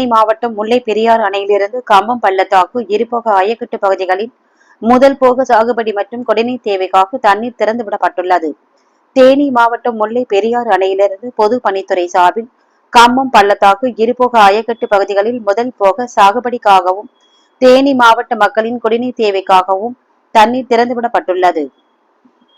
தேனி மாவட்டம் முல்லை பெரியார் அணையிலிருந்து கம்பம் பள்ளத்தாக்கு இருபோக ஆயக்கட்டு பகுதிகளில் முதல் போக சாகுபடி மற்றும் குடிநீர் தேவைக்காக தண்ணீர் திறந்துவிடப்பட்டுள்ளது. தேனி மாவட்டம் முல்லை பெரியார் அணையிலிருந்து பொது பணித்துறை சார்பில் கம்பம் பள்ளத்தாக்கு இருபோக அயக்கட்டு பகுதிகளில் முதல் போக சாகுபடிக்காகவும் தேனி மாவட்ட மக்களின் குடிநீர் தேவைக்காகவும் தண்ணீர் திறந்துவிடப்பட்டுள்ளது.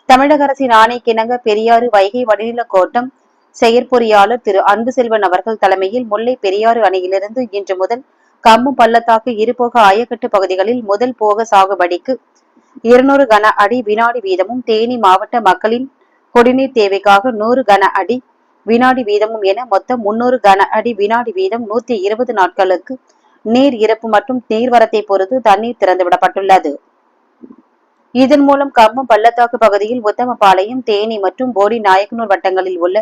தமிழக அரசின் ஆணைக்கிணங்க பெரியாறு வைகை வடிநில கோட்டம் செயற்பொறியாளர் திரு அன்புசெல்வன் அவர்கள் தலைமையில் முல்லை பெரியாறு அணையிலிருந்து இன்று முதல் கம்மு பள்ளத்தாக்கு இருபோக ஆயக்கட்டு பகுதிகளில் முதல் போக சாகுபடிக்கு இருநூறு கன அடி வினாடி வீதமும் தேனி மாவட்ட மக்களின் குடிநீர் தேவைக்காக நூறு கன அடி வினாடி வீதமும் என மொத்தம் முன்னூறு கன அடி வினாடி வீதம் நூத்தி இருபது நாட்களுக்கு நீர் இறப்பு மற்றும் நீர்வரத்தை பொறுத்து தண்ணீர் திறந்துவிடப்பட்டுள்ளது. இதன் மூலம் கம்மு பள்ளத்தாக்கு பகுதியில் உத்தமபாளையம் தேனி மற்றும் போடி நாயக்கனூர் வட்டங்களில் உள்ள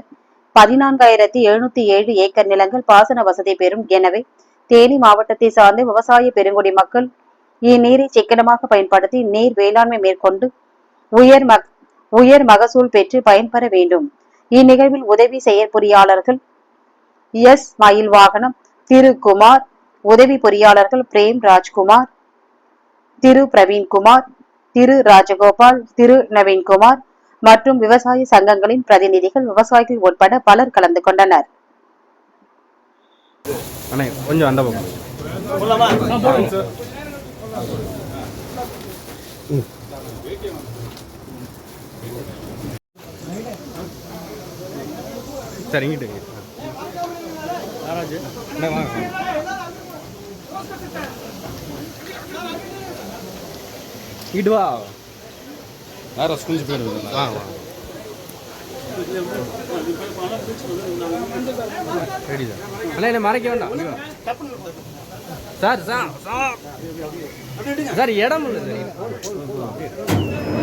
பதினான்காயிரத்தி எழுநூத்தி ஏழு ஏக்கர் நிலங்கள் பாசன வசதி பெறும். எனவே தேனி மாவட்டத்தை சார்ந்த விவசாய பெருங்குடி மக்கள் இந்நீரை சிக்கனமாக பயன்படுத்தி நீர் வேளாண்மை மேற்கொண்டு உயர் மக் உயர் மகசூல் பெற்று பயன்பெற வேண்டும். இந்நிகழ்வில் உதவி செயற்பொறியாளர்கள் எஸ். மயில் வாகனம் திரு குமார் உதவி பொறியாளர்கள் பிரேம் ராஜ்குமார் திரு. பிரவீன்குமார் திரு. ராஜகோபால் திரு. நவீன்குமார் மற்றும் விவசாய சங்கங்களின் பிரதிநிதிகள் விவசாயிகள் உட்பட பலர் கலந்து கொண்டனர். அண்ணே கொஞ்சம் யாரோ ஸ்கூல் போயிடுது வா வா. ரெடி சார் அண்ணா என்ன மறைக்க வேண்டாம். Sir sir. சார் இடம் இல்லை சார்.